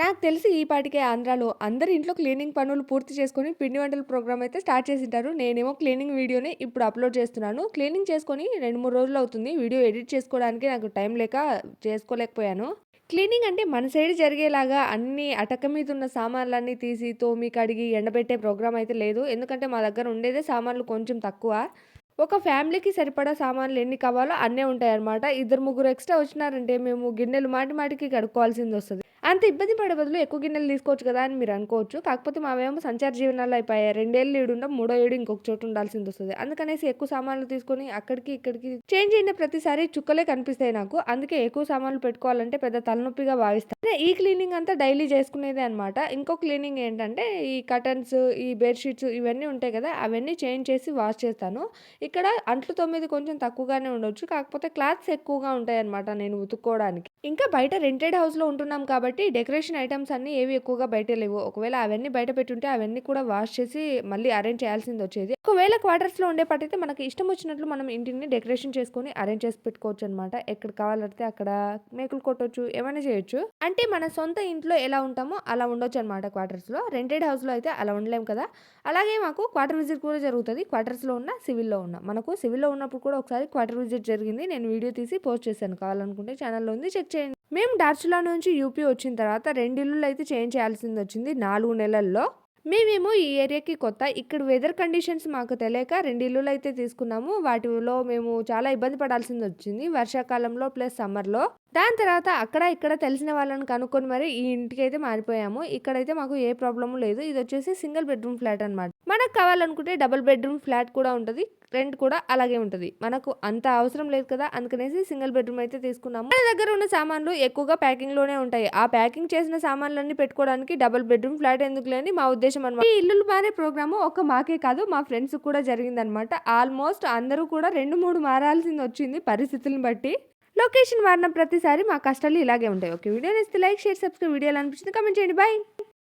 నాకు తెలిసి ఈ పాటికే ఆంధ్రాలో అందరి ఇంట్లో క్లీనింగ్ పనులు పూర్తి చేసుకొని పిండి వంటల ప్రోగ్రామ్ అయితే స్టార్ట్ చేసింటారు. నేనేమో క్లీనింగ్ వీడియోని ఇప్పుడు అప్లోడ్ చేస్తున్నాను. క్లీనింగ్ చేసుకొని రెండు మూడు రోజులు అవుతుంది. వీడియో ఎడిట్ చేసుకోవడానికి నాకు టైం లేక చేసుకోలేకపోయాను. క్లీనింగ్ అంటే మన సైడ్ జరిగేలాగా అన్ని అటక మీద ఉన్న సామాన్లన్నీ తీసి తోమి కడిగి ఎండబెట్టే ప్రోగ్రామ్ అయితే లేదు. ఎందుకంటే మా దగ్గర ఉండేదే సామాన్లు కొంచెం తక్కువ. ఒక ఫ్యామిలీకి సరిపడా సామాన్లు ఎన్ని కావాలో అన్నీ ఉంటాయన్నమాట. ఇద్దరు ముగ్గురు ఎక్స్ట్రా వచ్చినారంటే మేము గిన్నెలు మాటి మాటికి కడుక్కోవాల్సింది వస్తుంది. అంత ఇబ్బంది పడే బదులు ఎక్కువ గిన్నెలు తీసుకోవచ్చు కదా అని మీరు అనుకోవచ్చు. కాకపోతే మావేమో సంచార జీవనాలు అయిపోయాయి రెండేళ్ళు ఏడు ఉండం మూడో ఏడు ఇంకొక చోటు ఉండాల్సింది వస్తుంది. అందుకనేసి ఎక్కువ సామాన్లు తీసుకొని అక్కడికి ఇక్కడికి చేంజ్ అయిన ప్రతిసారి చుక్కలే కనిపిస్తాయి నాకు. అందుకే ఎక్కువ సామాన్లు పెట్టుకోవాలంటే పెద్ద తలనొప్పిగా భావిస్తాను ఈ క్లీనింగ్ అంతా డైలీ చేసుకునేదే అనమాట ఇంకో క్లీనింగ్ ఏంటంటే ఈ కటన్స్ ఈ బెడ్షీట్స్ ఇవన్నీ ఉంటాయి కదా అవన్నీ చేంజ్ చేసి వాష్ చేస్తాను. ఇక్కడ అంట్లు తొమ్మిది కొంచెం తక్కువగానే ఉండొచ్చు. కాకపోతే క్లాత్స్ ఎక్కువగా ఉంటాయి అనమాట నేను ఉతుక్కోవడానికి. ఇంకా బయట రెంటెడ్ హౌస్లో ఉంటున్నాం కాబట్టి కాబట్టి డెకరేషన్ ఐటమ్స్ అన్ని ఏవి ఎక్కువగా బయట లేవు. ఒకవేళ అవన్నీ బయట పెట్టుంటే అవన్నీ కూడా వాష్ చేసి మళ్ళీ అరేంజ్ చేయాల్సింది వచ్చేది. ఒకవేళ క్వార్టర్స్లో ఉండే మనకి ఇష్టం వచ్చినట్లు మనం ఇంటిని డెకరేషన్ చేసుకొని అరేంజ్ చేసి పెట్టుకోవచ్చు అనమాట ఎక్కడ కావాలంటే అక్కడ మేకులు కొట్టొచ్చు ఏమైనా చేయొచ్చు. అంటే మన సొంత ఇంట్లో ఎలా ఉంటామో అలా ఉండొచ్చు అనమాట క్వార్టర్స్లో. రెంటెడ్ హౌస్లో అయితే అలా ఉండలేం కదా. అలాగే మాకు క్వార్టర్ విజిట్ కూడా జరుగుతుంది. క్వార్టర్స్లో ఉన్న సివిల్లో ఉన్న. మనకు సివిల్లో ఉన్నప్పుడు కూడా ఒకసారి క్వార్టర్ విజిట్ జరిగింది. నేను వీడియో తీసి పోస్ట్ చేశాను. కావాలనుకుంటే ఛానల్లో ఉంది. చెక్ చేయండి. మేము డార్చులా నుంచి యూపీ వచ్చిన తర్వాత రెండు ఇల్లులు అయితే చేంజ్ చేయాల్సింది వచ్చింది. నాలుగు నెలల్లో. మేమేమో ఈ ఏరియాకి కొత్త ఇక్కడ వెదర్ కండిషన్స్ మాకు తెలియక రెండు ఇల్లులు అయితే తీసుకున్నాము. వాటిలో మేము చాలా ఇబ్బంది పడాల్సింది వచ్చింది. వర్షాకాలంలో ప్లస్ సమ్మర్లో దాని తర్వాత అక్కడ ఇక్కడ తెలిసిన వాళ్ళని కనుక్కొని మరి ఈ ఇంటికి అయితే మారిపోయాము. ఇక్కడైతే మాకు ఏ ప్రాబ్లము లేదు. ఇది వచ్చేసి సింగిల్ బెడ్రూమ్ ఫ్లాట్ అనమాట మనకు కావాలనుకుంటే డబుల్ బెడ్రూమ్ ఫ్లాట్ కూడా ఉంటుంది. రెంట్ కూడా అలాగే ఉంటుంది. మనకు అంత అవసరం లేదు కదా అందుకనేసి సింగిల్ బెడ్రూమ్ అయితే తీసుకున్నాము. మన దగ్గర ఉన్న సామాన్లు ఎక్కువగా ప్యాకింగ్లోనే ఉంటాయి. ఆ ప్యాకింగ్ చేసిన సామాన్లన్నీ పెట్టుకోవడానికి డబుల్ బెడ్రూమ్ ఫ్లాట్ ఎందుకు లేని మా ఉద్దేశం అనమాట ఈ ఇల్లు మారే ప్రోగ్రాము ఒక మాకే కాదు మా ఫ్రెండ్స్ కూడా జరిగిందనమాట ఆల్మోస్ట్ అందరూ కూడా రెండు మూడు మారాల్సింది వచ్చింది పరిస్థితులను బట్టి. లొకేషన్ మారిన ప్రతిసారి మా కష్టాలు ఇలాగే ఉంటాయి. ఓకే వీడియో నేస్తే లైక్ షేర్ సబ్స్క్రైబ్. వీడియోలు అనిపించింది కమెంట్ చేయండి. బాయ్.